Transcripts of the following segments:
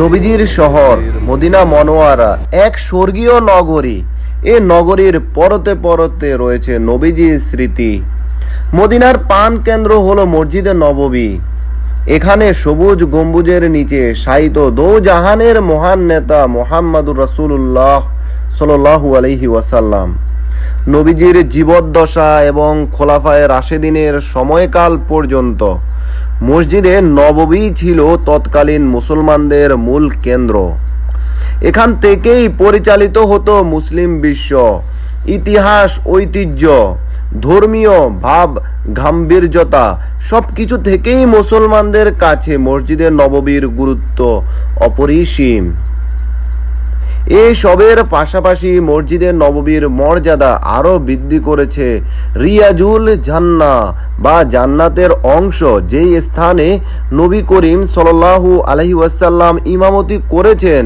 নবীজির শহর, মদিনা মনোয়ারা, এক স্বর্গীয় নগরী। এ নগরীর পরতে পরতে রয়েছে নবীজির স্মৃতি। মদিনার পান কেন্দ্র হলো মসজিদে নববী। এখানে সবুজ গম্বুজের নিচে শায়িত দো জাহানের মহান নেতা মোহাম্মদুর রসুল্লাহ সাল্লাহু আলহি ওয়াসাল্লাম। নবীজির জীবদ্দশা এবং খোলাফায় রাশেদিনের সময়কাল পর্যন্ত মসজিদে নববী ছিল তৎকালীন মুসলমানদের মূল কেন্দ্র। এখান থেকেই পরিচালিত হতো মুসলিম বিশ্ব। ইতিহাস, ঐতিহ্য, ধর্মীয় ভাব, গাম্ভীর্যতা সব কিছু থেকেই মুসলমানদের কাছে মসজিদের নববীর গুরুত্ব অপরিসীম। এই সবের পাশাপাশি মসজিদের নববীর মর্যাদা আরও বৃদ্ধি করেছে। রিয়াজুল জান্না বা জান্নাতের অংশ যেই স্থানে নবী করিম সাল্লাল্লাহু আলহি ওয়াসাল্লাম ইমামতি করেছেন,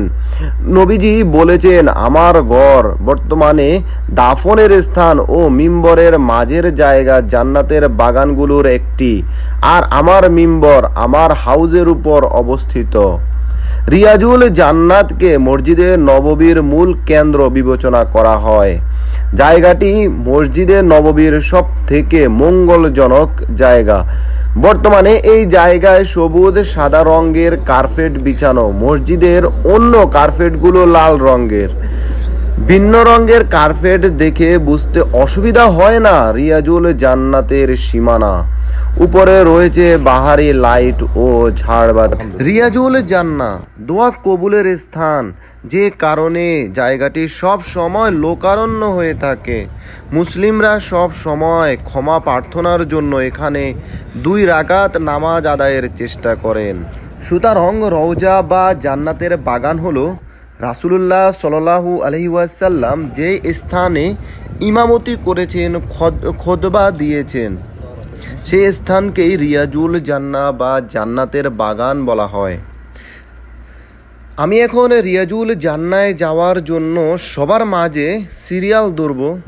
নবীজি বলেছেন, আমার ঘর বর্তমানে দাফনের স্থান ও মিম্বরের মাঝের জায়গা জান্নাতের বাগানগুলোর একটি, আর আমার মিম্বর আমার হাউজের উপর অবস্থিত। রিয়াজুল জান্নাতকে মসজিদে নববীর মূল কেন্দ্র বিবেচনা করা হয়। জায়গাটি মসজিদে নববীর সব থেকে মঙ্গলজনক জায়গা। বর্তমানে এই জায়গায় সবুজ, সাদা রঙের কার্পেট বিছানো। মসজিদের অন্য কার্পেটগুলো লাল রঙের। ভিন্ন রঙের কার্পেট দেখে বুঝতে অসুবিধা হয় না রিয়াজুল জান্নাতের সীমানা। উপরে রয়েছে বাহারি লাইট ও ঝাড়বাদ রিয়াজুল জান্না দোয়া কবুলের স্থান। যে কারণে জায়গাটি সব সময় লোকারণ্য হয়ে থাকে। মুসলিমরা সব সময় ক্ষমা প্রার্থনার জন্য এখানে দুই রাকাত নামাজ আদায়ের চেষ্টা করেন। সুতরাং রওজা বা জান্নাতের বাগান হলো রাসুলুল্লাহ সাল্লাহু আলহিউসাল্লাম যে স্থানে ইমামতি করেছেন খোদবা দিয়েছেন। সেই স্থানকেই রিয়াজুল জান্না বা জান্নাতের বাগান বলা হয়। আমি এখন রিয়াজুল জান্নায় যাওয়ার জন্য সবার মাঝে সিরিয়াল ধরব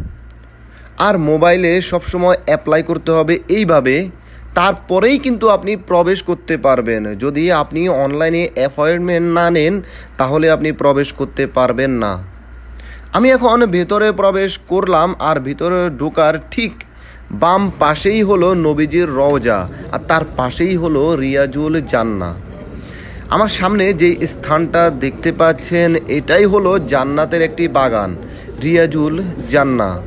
আর মোবাইলে সবসময় অ্যাপ্লাই করতে হবে এইভাবে। তারপরেই কিন্তু আপনি প্রবেশ করতে পারবেন। যদি আপনি অনলাইনে অ্যাপয়েন্টমেন্ট না নেন, তাহলে আপনি প্রবেশ করতে পারবেন না। আমি এখন ভেতরে প্রবেশ করলাম আর ভিতরে ঢোকার ঠিক বাম পাশেই হলো নবীজির রওজা আর তার পাশেই হলো রিয়াজুল জান্না। আমার সামনে যে স্থানটা দেখতে পাচ্ছেন, এটাই হলো জান্নাতের একটি বাগান, রিয়াজুল জান্না।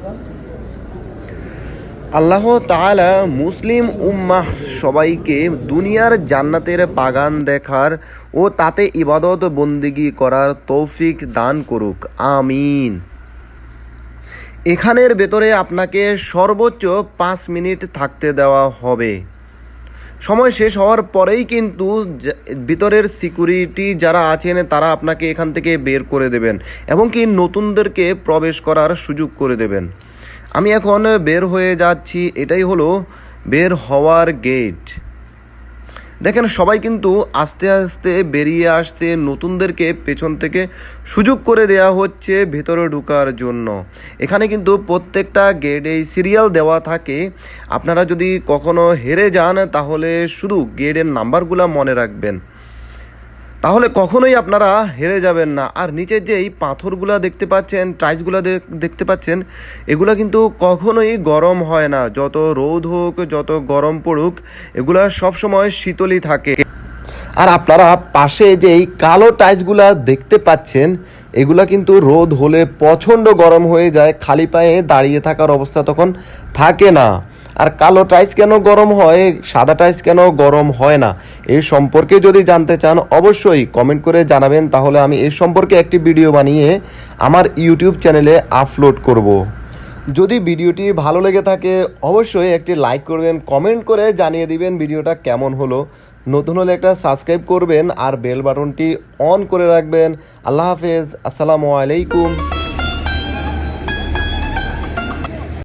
আল্লাহ তাআলা মুসলিম উম্মাহ সবাইকে দুনিয়ার জান্নাতের বাগান দেখার ও তাতে ইবাদত বন্দিগি করার তৌফিক দান করুক। আমিন। এখানের ভেতরে আপনাকে সর্বোচ্চ পাঁচ মিনিট থাকতে দেওয়া হবে। সময় শেষ হওয়ার পরেই কিন্তু ভিতরের সিকিউরিটি যারা আছেন তারা আপনাকে এখান থেকে বের করে দেবেন এবং কি নতুনদেরকে প্রবেশ করার সুযোগ করে দেবেন। আমি এখন বের হয়ে যাচ্ছি, এটাই হলো বের হওয়ার গেট দেখেন, সবাই কিন্তু আস্তে আস্তে বেরিয়ে আসতে নতুনদেরকে পেছন থেকে সুযোগ করে দেয়া হচ্ছে ভেতরে ঢুকার জন্য। এখানে কিন্তু প্রত্যেকটা গেটেই সিরিয়াল দেওয়া থাকে। আপনারা যদি কখনো হেরে যান, তাহলে শুধু গেটের নাম্বারগুলো মনে রাখবেন। তাহলে কখনোই আপনারা হেরে যাবেন না। আর নিচের যে এই পাথরগুলা দেখতে পাচ্ছেন, টাইলসগুলো দেখতে পাচ্ছেন, এগুলা কিন্তু কখনোই গরম হয় না। যত রোদ হোক, যত গরম পড়ুক, এগুলা সবসময় শীতলই থাকে। আর আপনারা পাশে যে এই কালো টাইলসগুলা দেখতে পাচ্ছেন, এগুলা কিন্তু রোদ হলে প্রচণ্ড গরম হয়ে যায়, খালি পায়ে দাঁড়িয়ে থাকার অবস্থা তখন থাকে না। আর কালো টাইস কেন গরম হয়? সাদা টাইস কেন গরম হয় না? এই সম্পর্কে যদি জানতে চান, অবশ্যই কমেন্ট করে জানাবেন। তাহলে আমি এই সম্পর্কে একটি ভিডিও বানিয়ে আমার ইউটিউব চ্যানেলে আপলোড করব। যদি ভিডিওটি ভালো লেগে থাকে, অবশ্যই একটি লাইক করবেন কমেন্ট করে জানিয়ে দিবেন ভিডিওটা কেমন হলো। নতুন হলে একটা সাবস্ক্রাইব করবেন আর বেল বাটনটি অন করে রাখবেন। আল্লাহ হাফেজ। আসসালামু আলাইকুম।